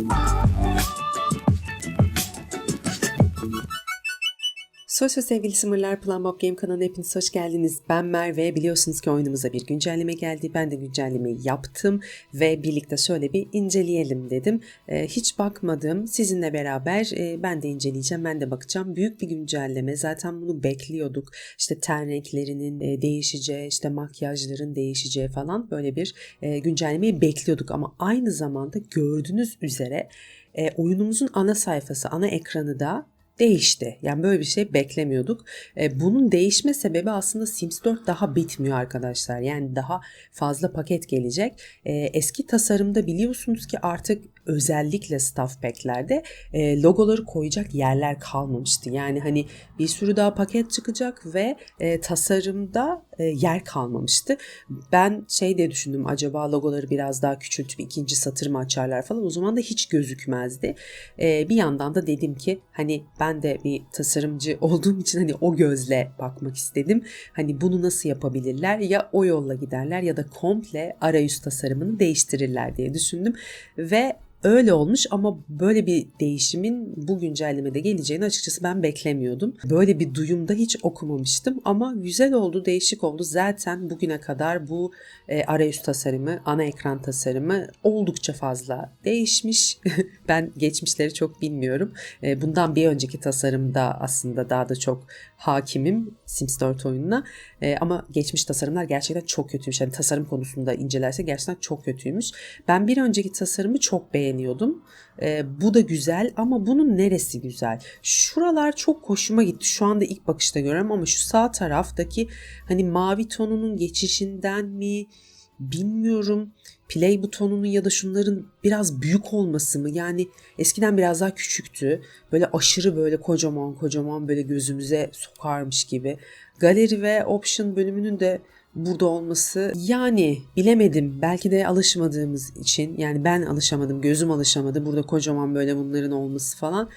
Bye. Sosyal sevgili Sımırlar Plan Bob Game kanalına hepiniz hoş geldiniz. Ben Merve. Biliyorsunuz ki oyunumuza bir güncelleme geldi. Ben de güncellemeyi yaptım ve birlikte şöyle bir inceleyelim dedim. Ee, hiç bakmadım. Sizinle beraber e, ben de inceleyeceğim. Ben de bakacağım. Büyük bir güncelleme. Zaten bunu bekliyorduk. İşte ten renklerinin e, değişeceği, işte makyajların değişeceği falan böyle bir e, güncellemeyi bekliyorduk. Ama aynı zamanda gördüğünüz üzere e, oyunumuzun ana sayfası, ana ekranı da değişti. Yani böyle bir şey beklemiyorduk. E, bunun değişme sebebi aslında Sims 4 daha bitmiyor arkadaşlar. Yani daha fazla paket gelecek. E, eski tasarımda biliyorsunuz ki artık özellikle staff packlerde e, logoları koyacak yerler kalmamıştı. Yani hani bir sürü daha paket çıkacak ve e, tasarımda e, yer kalmamıştı. Ben şey diye düşündüm acaba logoları biraz daha küçültüp ikinci satır mı açarlar falan o zaman da hiç gözükmezdi. E, bir yandan da dedim ki hani ben de bir tasarımcı olduğum için hani o gözle bakmak istedim. Hani bunu nasıl yapabilirler ya o yolla giderler ya da komple arayüz tasarımını değiştirirler diye düşündüm ve Öyle olmuş ama böyle bir değişimin bu güncellemede geleceğini açıkçası ben beklemiyordum. Böyle bir duyumda hiç okumamıştım ama güzel oldu, değişik oldu. Zaten bugüne kadar bu e, arayüz tasarımı, ana ekran tasarımı oldukça fazla değişmiş. ben geçmişleri çok bilmiyorum. E, bundan bir önceki tasarımda aslında daha da çok hakimim Sims 4 oyununa. E, ama geçmiş tasarımlar gerçekten çok kötüymüş. Yani tasarım konusunda incelerse gerçekten çok kötüymüş. Ben bir önceki tasarımı çok beğeniyordum. E, bu da güzel ama bunun neresi güzel? Şuralar çok hoşuma gitti. Şu anda ilk bakışta görüyorum ama şu sağ taraftaki hani mavi tonunun geçişinden mi bilmiyorum play butonunun ya da şunların biraz büyük olması mı? Yani eskiden biraz daha küçüktü. Böyle aşırı böyle kocaman kocaman böyle gözümüze sokarmış gibi. Galeri ve option bölümünün de burada olması yani bilemedim belki de alışmadığımız için yani ben alışamadım gözüm alışamadı burada kocaman böyle bunların olması falan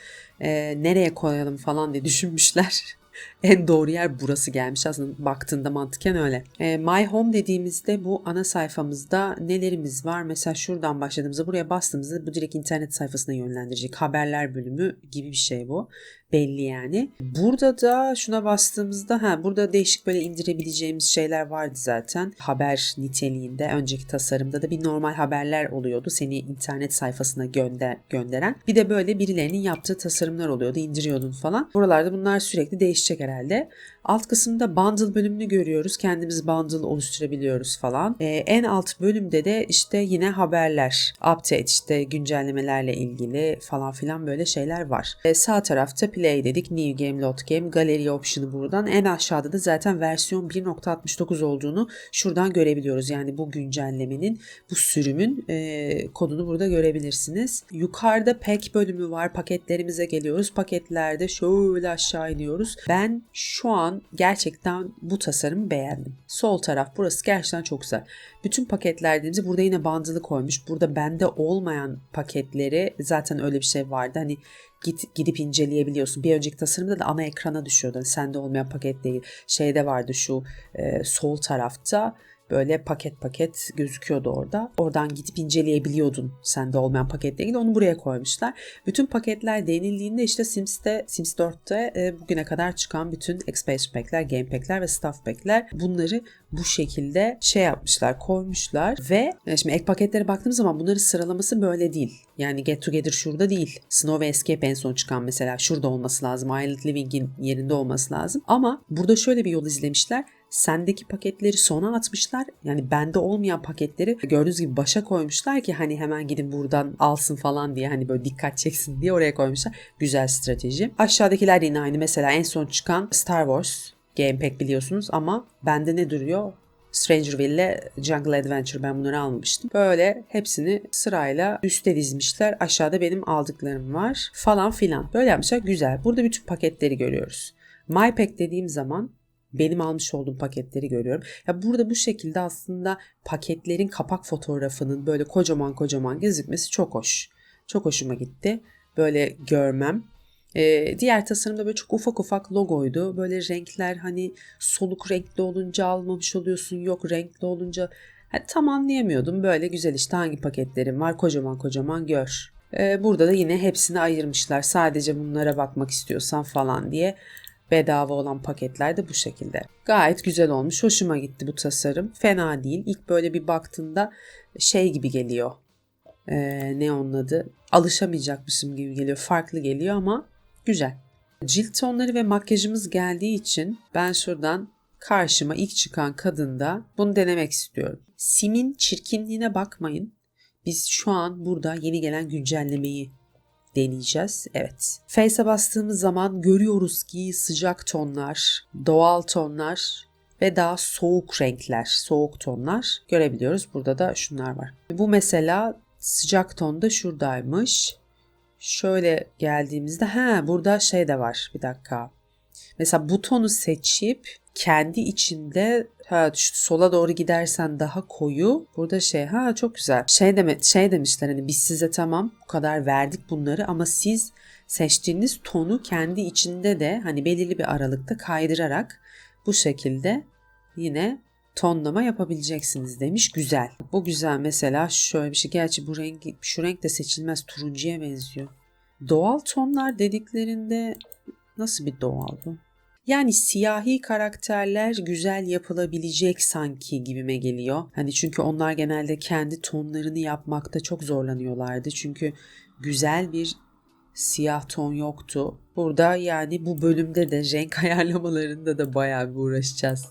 ee, nereye koyalım falan diye düşünmüşler en doğru yer burası gelmiş aslında baktığında mantıken öyle. E, My Home dediğimizde bu ana sayfamızda nelerimiz var? Mesela şuradan başladığımızda buraya bastığımızda bu direkt internet sayfasına yönlendirecek haberler bölümü gibi bir şey bu. Belli yani. Burada da şuna bastığımızda ha burada değişik böyle indirebileceğimiz şeyler vardı zaten. Haber niteliğinde önceki tasarımda da bir normal haberler oluyordu. Seni internet sayfasına gönder gönderen. Bir de böyle birilerinin yaptığı tasarımlar oluyordu. indiriyordun falan. Buralarda bunlar sürekli değişecek herhalde. Alt kısımda bundle bölümünü görüyoruz. Kendimiz bundle oluşturabiliyoruz falan. Ee, en alt bölümde de işte yine haberler, update işte güncellemelerle ilgili falan filan böyle şeyler var. Ee, sağ tarafta play dedik. New game, load game, galeri option'ı buradan. En aşağıda da zaten versiyon 1.69 olduğunu şuradan görebiliyoruz. Yani bu güncellemenin, bu sürümün e, kodunu burada görebilirsiniz. Yukarıda pack bölümü var. Paketlerimize geliyoruz. Paketlerde şöyle aşağı iniyoruz. Ben şu an gerçekten bu tasarımı beğendim. Sol taraf burası gerçekten çok güzel. Bütün paketlerimizi burada yine bandılı koymuş. Burada bende olmayan paketleri zaten öyle bir şey vardı. Hani git gidip inceleyebiliyorsun. Bir önceki tasarımda da ana ekrana düşüyordu. Hani sende olmayan paket değil. Şeyde vardı şu e, sol tarafta böyle paket paket gözüküyordu orada. Oradan gidip inceleyebiliyordun sende olmayan paketle ilgili. Onu buraya koymuşlar. Bütün paketler denildiğinde işte Sims'te, Sims 4'te e, bugüne kadar çıkan bütün expansion pack'ler, game pack'ler ve staff pack'ler bunları bu şekilde şey yapmışlar, koymuşlar ve yani şimdi ek paketlere baktığımız zaman bunların sıralaması böyle değil. Yani Get Together şurada değil. Snow ve Escape en son çıkan mesela şurada olması lazım. Island Living'in yerinde olması lazım. Ama burada şöyle bir yol izlemişler sendeki paketleri sona atmışlar. Yani bende olmayan paketleri gördüğünüz gibi başa koymuşlar ki hani hemen gidin buradan alsın falan diye hani böyle dikkat çeksin diye oraya koymuşlar. Güzel strateji. Aşağıdakiler yine aynı. Mesela en son çıkan Star Wars Game Pack biliyorsunuz ama bende ne duruyor? Strangerville ile Jungle Adventure ben bunları almamıştım. Böyle hepsini sırayla üste dizmişler. Aşağıda benim aldıklarım var falan filan. Böyle yapmışlar güzel. Burada bütün paketleri görüyoruz. My Pack dediğim zaman benim almış olduğum paketleri görüyorum. Ya burada bu şekilde aslında paketlerin kapak fotoğrafının böyle kocaman kocaman gözükmesi çok hoş. Çok hoşuma gitti. Böyle görmem. Ee, diğer tasarımda böyle çok ufak ufak logoydu. Böyle renkler hani soluk renkli olunca almamış oluyorsun. Yok renkli olunca hani tam anlayamıyordum. Böyle güzel işte hangi paketlerim var kocaman kocaman gör Ee, burada da yine hepsini ayırmışlar. Sadece bunlara bakmak istiyorsan falan diye. Bedava olan paketler de bu şekilde. Gayet güzel olmuş. Hoşuma gitti bu tasarım. Fena değil. İlk böyle bir baktığında şey gibi geliyor. Ee, ne onun adı? Alışamayacakmışım gibi geliyor. Farklı geliyor ama güzel. Cilt tonları ve makyajımız geldiği için ben şuradan karşıma ilk çıkan kadında bunu denemek istiyorum. Sim'in çirkinliğine bakmayın. Biz şu an burada yeni gelen güncellemeyi deneyeceğiz. Evet. Face'e bastığımız zaman görüyoruz ki sıcak tonlar, doğal tonlar ve daha soğuk renkler, soğuk tonlar görebiliyoruz. Burada da şunlar var. Bu mesela sıcak tonda şuradaymış. Şöyle geldiğimizde ha burada şey de var. Bir dakika. Mesela butonu seçip kendi içinde ha şu sola doğru gidersen daha koyu. Burada şey ha çok güzel. Şey deme şey demişler hani biz size tamam bu kadar verdik bunları ama siz seçtiğiniz tonu kendi içinde de hani belirli bir aralıkta kaydırarak bu şekilde yine tonlama yapabileceksiniz demiş. Güzel. Bu güzel mesela şöyle bir şey. Gerçi bu renk şu renk de seçilmez turuncuya benziyor. Doğal tonlar dediklerinde nasıl bir doğal bu? Yani siyahi karakterler güzel yapılabilecek sanki gibime geliyor. Hani çünkü onlar genelde kendi tonlarını yapmakta çok zorlanıyorlardı. Çünkü güzel bir siyah ton yoktu. Burada yani bu bölümde de renk ayarlamalarında da bayağı bir uğraşacağız.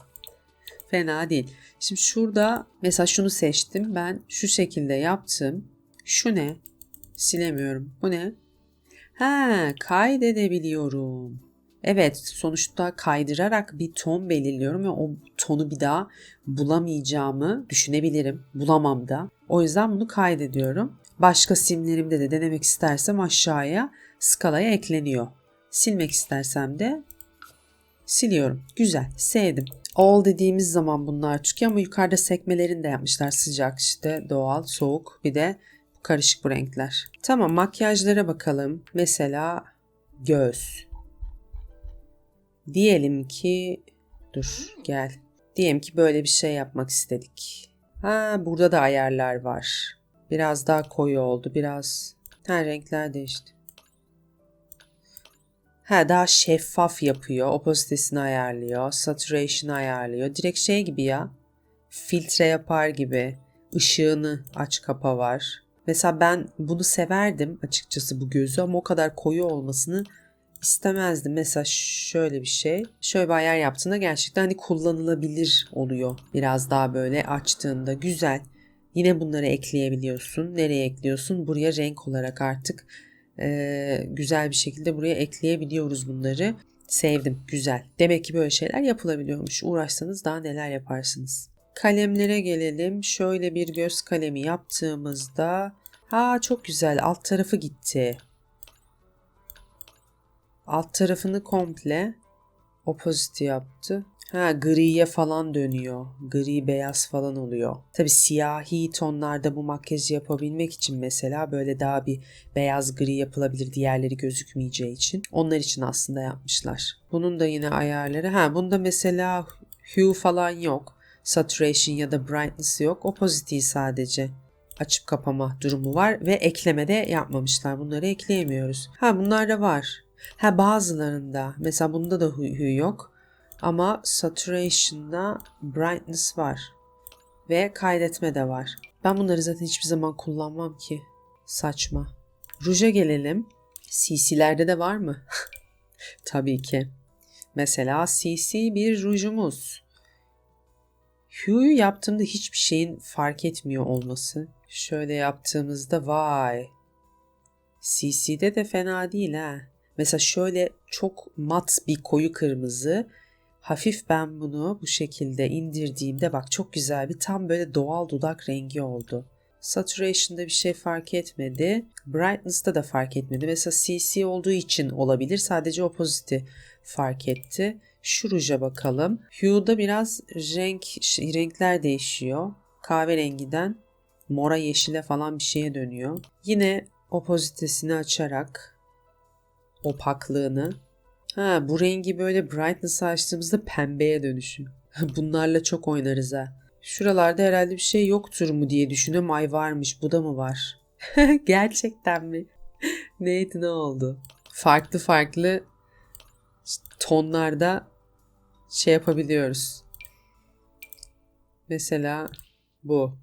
Fena değil. Şimdi şurada mesela şunu seçtim. Ben şu şekilde yaptım. Şu ne? Silemiyorum. Bu ne? Ha, kaydedebiliyorum. Evet, sonuçta kaydırarak bir ton belirliyorum ve o tonu bir daha bulamayacağımı düşünebilirim. Bulamam da. O yüzden bunu kaydediyorum. Başka simlerimde de denemek istersem aşağıya skalaya ekleniyor. Silmek istersem de siliyorum. Güzel, sevdim. All dediğimiz zaman bunlar çıkıyor ama yukarıda sekmelerini de yapmışlar. Sıcak işte, doğal, soğuk bir de karışık bu renkler. Tamam makyajlara bakalım. Mesela göz. Diyelim ki dur gel. Diyelim ki böyle bir şey yapmak istedik. Ha burada da ayarlar var. Biraz daha koyu oldu. Biraz ha renkler değişti. Ha daha şeffaf yapıyor. Opasitesini ayarlıyor. Saturation'ı ayarlıyor. Direkt şey gibi ya. Filtre yapar gibi. Işığını aç kapa var. Mesela ben bunu severdim açıkçası bu gözü ama o kadar koyu olmasını istemezdim. Mesela şöyle bir şey. Şöyle bir ayar yaptığında gerçekten hani kullanılabilir oluyor. Biraz daha böyle açtığında güzel. Yine bunları ekleyebiliyorsun. Nereye ekliyorsun? Buraya renk olarak artık e, güzel bir şekilde buraya ekleyebiliyoruz bunları. Sevdim. Güzel. Demek ki böyle şeyler yapılabiliyormuş. Uğraşsanız daha neler yaparsınız. Kalemlere gelelim. Şöyle bir göz kalemi yaptığımızda ha çok güzel alt tarafı gitti. Alt tarafını komple opposite yaptı. Ha griye falan dönüyor. Gri beyaz falan oluyor. Tabi siyahi tonlarda bu makyajı yapabilmek için mesela böyle daha bir beyaz gri yapılabilir diğerleri gözükmeyeceği için. Onlar için aslında yapmışlar. Bunun da yine ayarları. Ha bunda mesela hue falan yok. Saturation ya da brightness yok. Opposite'i sadece açıp kapama durumu var ve eklemede yapmamışlar. Bunları ekleyemiyoruz. Ha bunlar da var. Ha bazılarında mesela bunda da hue yok. Ama saturation'da brightness var. Ve kaydetme de var. Ben bunları zaten hiçbir zaman kullanmam ki. Saçma. Ruja gelelim. CC'lerde de var mı? Tabii ki. Mesela CC bir rujumuz. Hue'yu yaptığımda hiçbir şeyin fark etmiyor olması. Şöyle yaptığımızda vay. CC'de de fena değil ha. Mesela şöyle çok mat bir koyu kırmızı. Hafif ben bunu bu şekilde indirdiğimde bak çok güzel bir tam böyle doğal dudak rengi oldu. Saturation'da bir şey fark etmedi. Brightness'ta da fark etmedi. Mesela CC olduğu için olabilir. Sadece opposite'i fark etti. Şu ruja bakalım. Hue'da biraz renk renkler değişiyor. Kahverengiden mora yeşile falan bir şeye dönüyor. Yine oppositesini açarak opaklığını. Ha bu rengi böyle brightness açtığımızda pembeye dönüşüyor. Bunlarla çok oynarız ha. Şuralarda herhalde bir şey yoktur mu diye düşünüyorum. Ay varmış bu da mı var? Gerçekten mi? Neydi ne oldu? Farklı farklı tonlarda şey yapabiliyoruz. Mesela bu.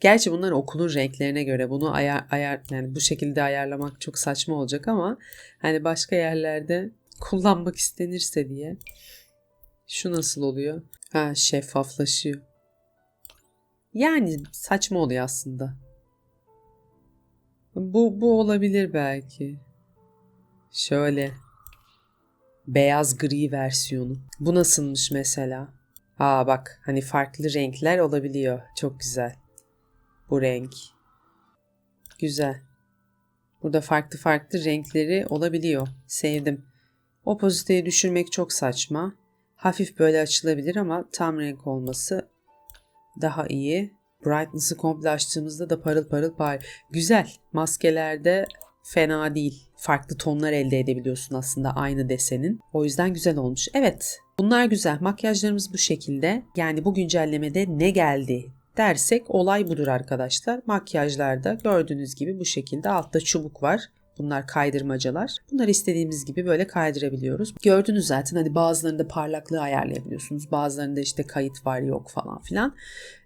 Gerçi bunlar okulun renklerine göre bunu ayar, ayar yani bu şekilde ayarlamak çok saçma olacak ama hani başka yerlerde kullanmak istenirse diye. Şu nasıl oluyor? Ha şeffaflaşıyor. Yani saçma oluyor aslında. Bu bu olabilir belki. Şöyle beyaz gri versiyonu. Bu nasılmış mesela? Aa bak hani farklı renkler olabiliyor. Çok güzel. Bu renk. Güzel. Burada farklı farklı renkleri olabiliyor. Sevdim. Opoziteyi düşürmek çok saçma. Hafif böyle açılabilir ama tam renk olması daha iyi. Brightness'ı komple açtığımızda da parıl parıl par. Güzel. Maskelerde fena değil. Farklı tonlar elde edebiliyorsun aslında aynı desenin. O yüzden güzel olmuş. Evet bunlar güzel. Makyajlarımız bu şekilde. Yani bu güncellemede ne geldi dersek olay budur arkadaşlar. Makyajlarda gördüğünüz gibi bu şekilde altta çubuk var. Bunlar kaydırmacalar. Bunları istediğimiz gibi böyle kaydırabiliyoruz. Gördünüz zaten hani bazılarında parlaklığı ayarlayabiliyorsunuz. Bazılarında işte kayıt var yok falan filan.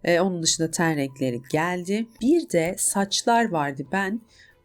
Ee, onun dışında ten renkleri geldi. Bir de saçlar vardı. Ben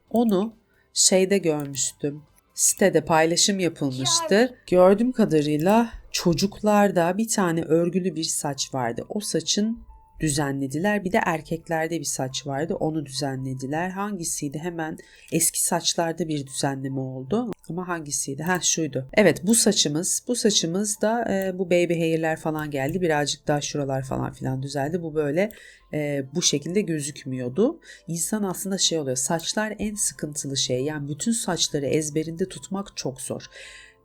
onu şeyde görmüştüm. Sitede paylaşım yapılmıştı. Gördüğüm kadarıyla çocuklarda bir tane örgülü bir saç vardı. O saçın düzenlediler. Bir de erkeklerde bir saç vardı. Onu düzenlediler. Hangisiydi? Hemen eski saçlarda bir düzenleme oldu. Ama hangisiydi? Ha şuydu. Evet bu saçımız. Bu saçımız da e, bu baby hair'ler falan geldi. Birazcık daha şuralar falan filan düzeldi. Bu böyle e, bu şekilde gözükmüyordu. İnsan aslında şey oluyor. Saçlar en sıkıntılı şey. Yani bütün saçları ezberinde tutmak çok zor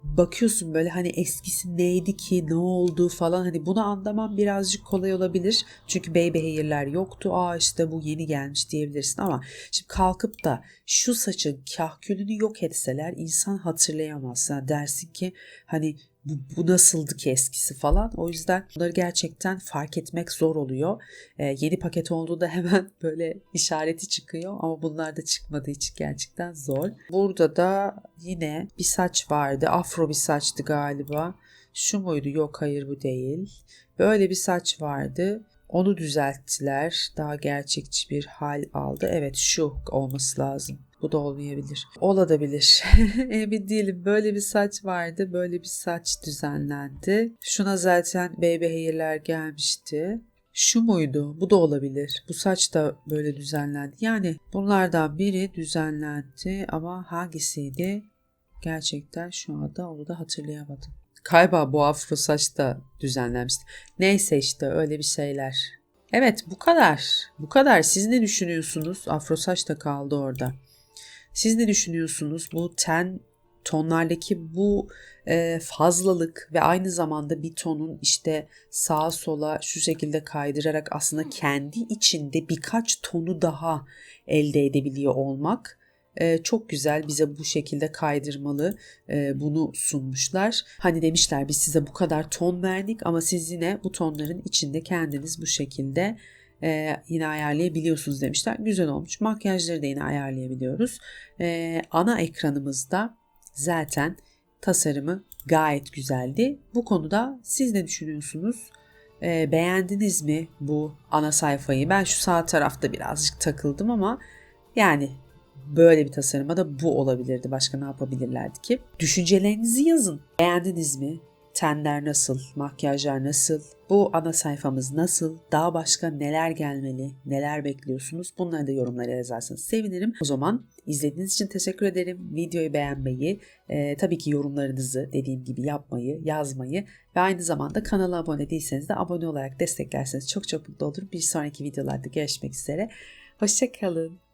bakıyorsun böyle hani eskisi neydi ki ne oldu falan hani bunu anlamam birazcık kolay olabilir. Çünkü baby hair'ler yoktu. Aa işte bu yeni gelmiş diyebilirsin ama şimdi kalkıp da şu saçın kahkülünü yok etseler insan hatırlayamaz. Yani dersin ki hani bu, bu nasıldı ki eskisi falan. O yüzden bunları gerçekten fark etmek zor oluyor. Ee, yeni paket olduğunda hemen böyle işareti çıkıyor ama bunlar da çıkmadığı için gerçekten zor. Burada da yine bir saç vardı. Afro bir saçtı galiba. Şu muydu? Yok hayır bu değil. Böyle bir saç vardı. Onu düzelttiler. Daha gerçekçi bir hal aldı. Evet şu olması lazım. Bu da olmayabilir. Olabilir. Emin değilim. Böyle bir saç vardı. Böyle bir saç düzenlendi. Şuna zaten baby hair'ler gelmişti. Şu muydu? Bu da olabilir. Bu saç da böyle düzenlendi. Yani bunlardan biri düzenlendi ama hangisiydi? Gerçekten şu anda onu da hatırlayamadım. Galiba bu afro saç da düzenlenmişti. Neyse işte öyle bir şeyler. Evet bu kadar. Bu kadar. Siz ne düşünüyorsunuz? Afro saç da kaldı orada. Siz ne düşünüyorsunuz? Bu ten tonlardaki bu e, fazlalık ve aynı zamanda bir tonun işte sağa sola şu şekilde kaydırarak aslında kendi içinde birkaç tonu daha elde edebiliyor olmak e, çok güzel bize bu şekilde kaydırmalı e, bunu sunmuşlar. Hani demişler biz size bu kadar ton verdik ama siz yine bu tonların içinde kendiniz bu şekilde e, yine ayarlayabiliyorsunuz demişler. Güzel olmuş. Makyajları da yine ayarlayabiliyoruz. E, ana ekranımızda zaten tasarımı gayet güzeldi. Bu konuda siz ne düşünüyorsunuz? E, beğendiniz mi bu ana sayfayı? Ben şu sağ tarafta birazcık takıldım ama yani böyle bir tasarıma da bu olabilirdi. Başka ne yapabilirlerdi ki? Düşüncelerinizi yazın. Beğendiniz mi? Tenler nasıl? Makyajlar nasıl? Bu ana sayfamız nasıl? Daha başka neler gelmeli? Neler bekliyorsunuz? Bunları da yorumlara yazarsanız sevinirim. O zaman izlediğiniz için teşekkür ederim. Videoyu beğenmeyi, e, tabii ki yorumlarınızı dediğim gibi yapmayı, yazmayı ve aynı zamanda kanala abone değilseniz de abone olarak desteklerseniz çok çok mutlu olurum. Bir sonraki videolarda görüşmek üzere. Hoşçakalın.